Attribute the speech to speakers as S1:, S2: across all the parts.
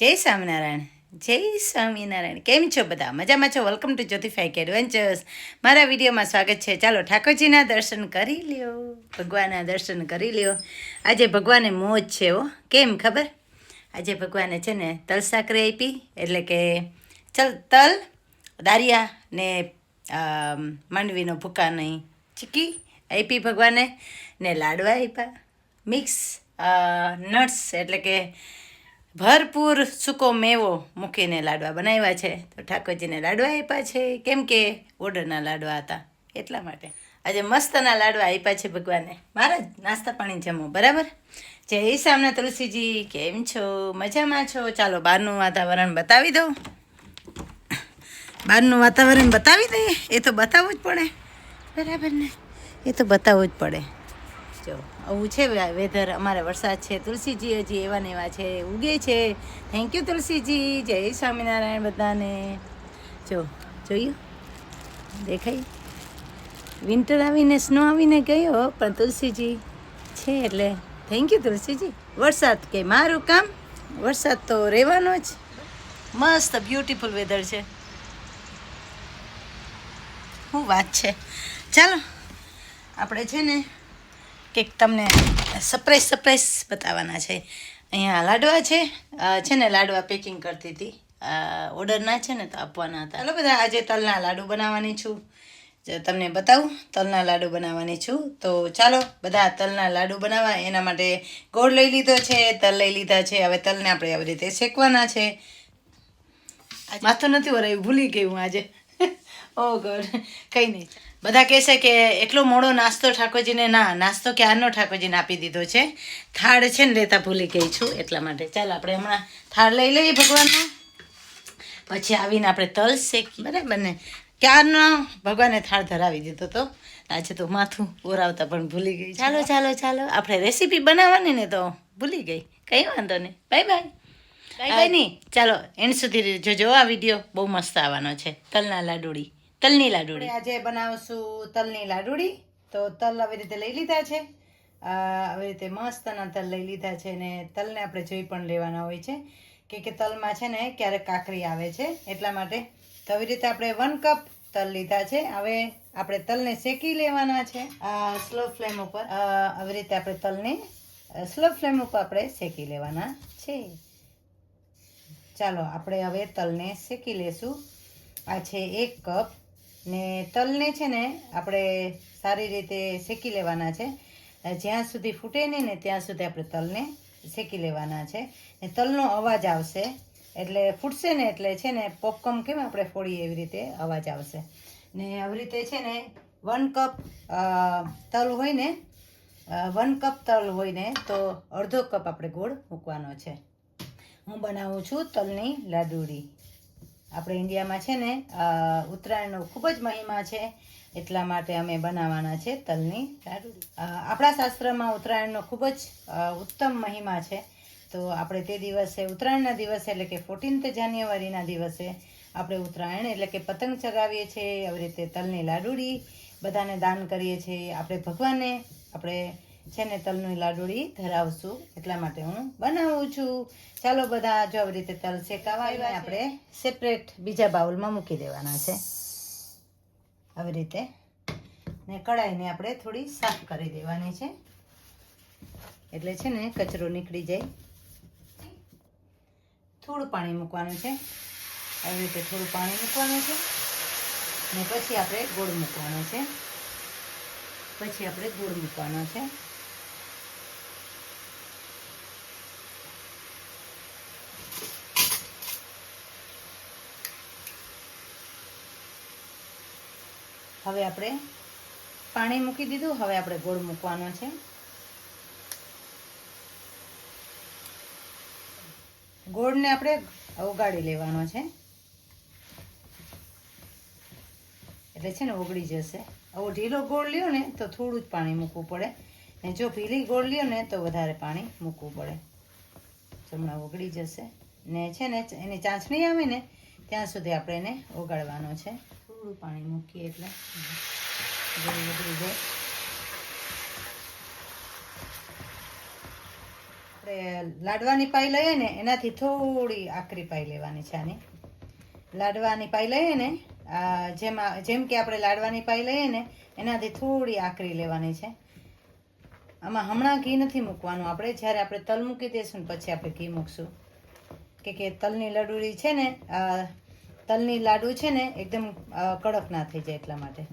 S1: જય સ્વામિનારાયણ જય સ્વામિનારાયણ. કેમ છો બધા? મજામાં છો? વેલકમ ટુ જ્યોતિફાઈક એડવેન્ચર્સ મારા વિડીયોમાં સ્વાગત છે. ચાલો ઠાકોરજીના દર્શન કરી લ્યો. ભગવાનના દર્શન કરી લ્યો. આજે ભગવાને મોજ છે હો. કેમ ખબર? આજે ભગવાને છે ને તલ સાકરી આપી, એટલે કે ચલ તલ, દારિયા ને માંડવીનો માંડવીનો ભૂકાની ચીકી આપી ભગવાને ને લાડવા આપ્યા. મિક્સ નટ્સ એટલે કે ભરપૂર સૂકો મેવો મૂકીને લાડવા બનાવ્યા છે. તો ઠાકોરજીને લાડવા આપ્યા છે. કેમ કે ઓર્ડરના લાડવા હતા. એટલા માટે. આજે મસ્તના લાડવા આપ્યા છે ભગવાને. મારા જ નાસ્તા પાણી જમો, બરાબર? જય ઈસામના તુલસીજી, કેમ છો? મજામાં છો? ચાલો, બહારનું વાતાવરણ બતાવી દઉં. બહારનું વાતાવરણ બતાવી દઈએ. એ તો બતાવવું જ પડે. બરાબર ને? એ તો બતાવવું જ પડે. જો, આવું છે વેધર, અમારે વરસાદ છે, તુલસીજી હજી એવા ને એવા છે, ઉગે છે. Thank you Tulsi ji. જય સ્વામિનારાયણ બધાને. જો, જોયું? દેખાય? વિન્ટર આવીને સ્નો આવીને ગયો, પણ તુલસીજી છે એટલે થેન્ક યુ તુલસીજી. વરસાદ કે મારું કામ? વરસાદ તો રહેવાનો જ. મસ્ત બ્યુટીફુલ વેધર છે. શું વાત છે? ચાલો, આપણે છે ને કંઈક તમને સરપ્રાઈઝ સરપ્રાઈઝ બતાવવાના છે. અહીંયા લાડવા છે. છે ને લાડવા પેકિંગ કરતી હતી. ઓર્ડરના છે ને તો આપવાના હતા. ચાલો બધા, આજે તલના લાડુ બનાવવાની છું. તમને બતાવું, તલના લાડુ બનાવવાની છું. તો ચાલો બધા તલના લાડુ બનાવવા. એના માટે ગોળ લઈ લીધો છે, તલ લઈ લીધા છે. હવે તલને આપણે આવી રીતે શેકવાના છે. માથું નથી વરાયું, ભૂલી ગઈ હું આજે. ઓ ગોડ, કંઈ નહીં. બધા કહેશે કે એટલો મોડો નાસ્તો ઠાકોરજીને ના નાસ્તો ક્યારનો ઠાકોરજીને આપી દીધો છે. થાળ છે ને લેતા ભૂલી ગઈ છું એટલા માટે. ચાલ આપણે હમણાં થાળ લઈ લઈએ ભગવાનનો. પછી આવીને આપણે તલ શેકી બરાબર ને? ક્યારનો? ભગવાને થાળ ધરાવી દીધો તો. આજે તો માથું ઓરાવતા પણ ભૂલી ગઈ ચાલો ચાલો ચાલો. આપણે રેસીપી બનાવવાની ને તો ભૂલી ગઈ. કંઈ વાંધો નહીં. Bye bye. Bye bye. નહીં ચાલો એન્ડ સુધી જોજો આ વીડિયો બહુ મસ્ત આવવાનો છે. તલના લાડુડી. તલની લાડુડી. આજે બનાવશું તલની લાડુડી. તો તલ આવી રીતે લઈ લીધા છે. આવી રીતે મસ્તના તલ લઈ લીધા છે ને તલને આપણે જોઈ પણ લેવાના હોય છે કે કે તલમાં છે ને ક્યારેક કાકરી આવે છે એટલા માટે તો આવી રીતે આપણે વન કપ તલ લીધા છે. હવે આપણે તલને શેકી લેવાના છે. સ્લો ફ્લેમ ઉપર. આવી રીતે આપણે તલને સ્લો ફ્લેમ ઉપર આપણે શેકી લેવાના છે. ચાલો આપણે હવે તલને શેકી લેશું. આ છે એક કપ ને તલને છે ને આપણે સારી રીતે શેકી લેવાના છે. જ્યાં સુધી ફૂટે નહીં ને ત્યાં સુધી આપણે તલને શેકી લેવાના છે. ને તલનો અવાજ આવશે. એટલે ફૂટશે ને એટલે છે ને પોપકોર્ન કેમ આપણે ફોડીએ એવી રીતે અવાજ આવશે. ને આવી રીતે છે ને વન કપ તલ હોય ને વન કપ તલ હોય ને તો અડધો કપ આપણે ગોળ મૂકવાનો છે. હું બનાવું છું તલની લાડુડી. આપણે ઇન્ડિયામાં છે ને ઉત્તરાયણનો ખૂબ જ મહિમા છે, એટલા માટે અમે બનાવવાના છે તલની આપણા શાસ્ત્રમાં ઉત્તરાયણનો ખૂબ જ ઉત્તમ મહિમા છે. તો આપણે તે દિવસે, ઉત્તરાયણના દિવસે એટલે કે ફોર્ટીન્થ જાન્યુઆરીના દિવસે આપણે ઉત્તરાયણ એટલે કે પતંગ ચગાવીએ છીએ, આવી રીતે તલની લાડુડી બધાને દાન કરીએ છીએ. આપણે ભગવાનને, આપણે છે ને તલની લાડુળી ધરાવશું. એટલા માટે હું બનાવું છું. ચાલો બધા, જો આવી રીતે તલ શેકાવા આપણે સેપરેટ બીજા બાઉલમાં મૂકી દેવાના છે. આવી રીતે ને કઢાઈને આપણે થોડી સાફ કરી દેવાની છે. એટલે છે ને કચરો નીકળી જાય. થોડું પાણી મૂકવાનું છે. આવી રીતે થોડું પાણી મૂકવાનું છે. ને પછી આપણે ગોળ મૂકવાનો છે. પછી આપણે ગોળ મૂકવાનો છે. હવે આપણે પાણી મૂકી દીધું, હવે આપણે ગોળ મૂકવાનો છે. ગોળને આપણે ઓગાળી લેવાનો છે. એટલે છે ને ઓગળી જશે. આવો ઢીલો ગોળ લ્યો ને તો થોડું જ પાણી મૂકવું પડે. ને જો ભીલી ગોળ લ્યો ને તો વધારે પાણી મૂકવું પડે. ચમણા ઓગળી જશે. ને છે ને એની ચાસણી આવે ને, ત્યાં સુધી આપણે એને ઓગાળવાનો છે. થોડું પાણી મૂકીએ એટલે. ગોળ ઓગળી જાય. આપણે લાડવાની પાઈ લઈએ ને, એનાથી થોડી આકરી પાઈ લેવાની છે આની. લાડવાની પાઈ લઈએ ને જેમ જેમ કે આપણે લાડવાની પાઈ લઈએ ને, એનાથી થોડી આકરી લેવાની છે. આમાં હમણાં ઘી નથી મૂકવાનું આપણે, જ્યારે આપણે તલ મૂકી દઈશું પછી આપણે ઘી મૂકશું. કે કે તલની લડુરી છે ને તલની લાડુ છે ને, એકદમ કડક ના થઈ જાય એટલા માટે.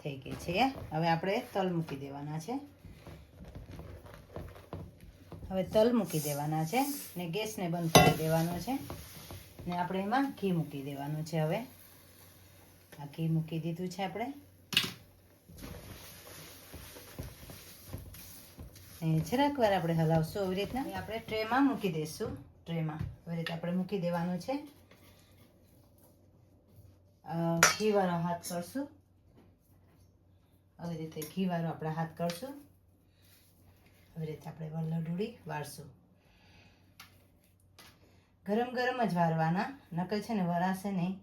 S1: થઈ ગઈ છે હવે આપણે તલ મૂકી દેવાના છે. હવે તલ મૂકી દેવાના છે ને ગેસને બંધ કરી દેવાનો છે ને આપણે એમાં ઘી મૂકી દેવાનું છે હવે. આ ઘી મૂકી દીધું છે આપણે. ને જરાક વાર આપણે હલાવશું આવી રીતના. આપણે ટ્રેમાં મૂકી દઈશું, ટ્રેમાં. આવી રીતે આપણે મૂકી દેવાનું છે. ઘીવાળો હાથ કરશું. આવી રીતે ઘીવાળો આપણે હાથ કરશું. આવી રીતે આપણે લડુડી વાળશું. ગરમ ગરમ જ વારવાના નકર છે ને વરાશે નહીં.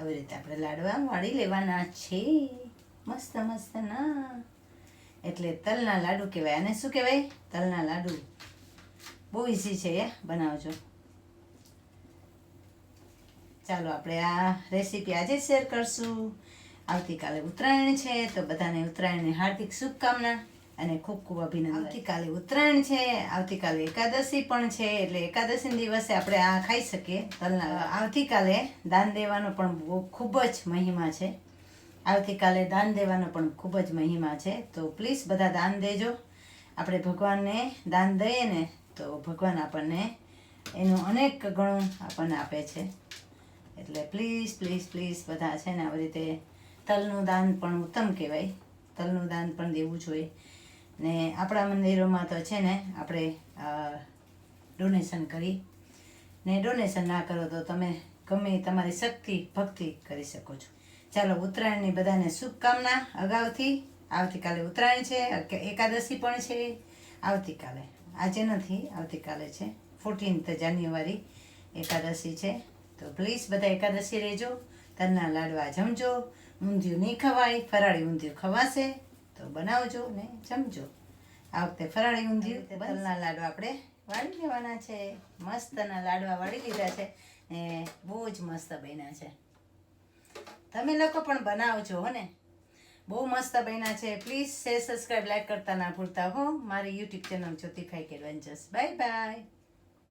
S1: આવી રીતે આપણે લાડવા વાળી લેવાના છે. મસ્ત મસ્ત ના. એટલે તલના લાડુ કહેવાય. અને શું કહેવાય? તલના લાડુ. બહુ ઇઝી છે એ બનાવજો. ચાલો આપણે આ રેસીપી આજે શેર કરશું. આવતીકાલે ઉત્તરાયણ છે તો બધાને ઉત્તરાયણની હાર્દિક શુભકામના અને ખૂબ ખૂબ અભિનંદન. આવતીકાલે ઉત્તરાયણ છે આવતીકાલે એકાદશી પણ છે એટલે એકાદશી દિવસે આપણે આ ખાઈ શકીએ. તલના આવતીકાલે દાન દેવાનો પણ ખૂબ જ મહિમા છે. આવતીકાલે દાન દેવાનો પણ ખૂબ જ મહિમા છે. તો પ્લીઝ બધા દાન દેજો. આપણે ભગવાનને દાન દઈએ ને તો ભગવાન આપણને એનું અનેક ગણું આપણને આપે છે. એટલે પ્લીઝ પ્લીઝ પ્લીઝ બધા છે ને આવી રીતે તલનું દાન પણ ઉત્તમ કહેવાય. તલનું દાન પણ દેવું જોઈએ. ને આપણા મંદિરોમાં તો છે ને આપણે ડોનેશન કરી. ને ડોનેશન ના કરો તો તમે ગમે તમારી શક્તિ, ભક્તિ કરી શકો છો. ચાલો, ઉત્તરાયણની બધાને શુભકામના. અગાઉથી આવતીકાલે ઉત્તરાયણ છે એકાદશી પણ છે. આવતીકાલે, આજે નથી, આવતીકાલે છે. ફોર્ટીન્થ જાન્યુઆરી એકાદશી છે. તો પ્લીઝ બધા એકાદશી રહેજો. તલના લાડવા જમજો. ઊંધિયું નહીં ખવાય ફરાળી ઊંધિયું ખવાશે તો બનાવજો ને જમજો. આ વખતે ફરાળી ઊંધિયું તલના લાડુ આપણે વાળી લેવાના છે. મસ્તના લાડવા વાળી લીધા છે એ બહુ જ મસ્ત બન્યા છે. તમે લોકો પણ બનાવજો હો ને. બહુ મસ્ત બન્યા છે. પ્લીઝ શેર સબસ્ક્રાઈબ લાઈક કરતા ના ભૂલતા હો. મારી યુટ્યુબ ચેનલ જ્યોતિફાઈ કેડવેન્ચર્સ બાય બાય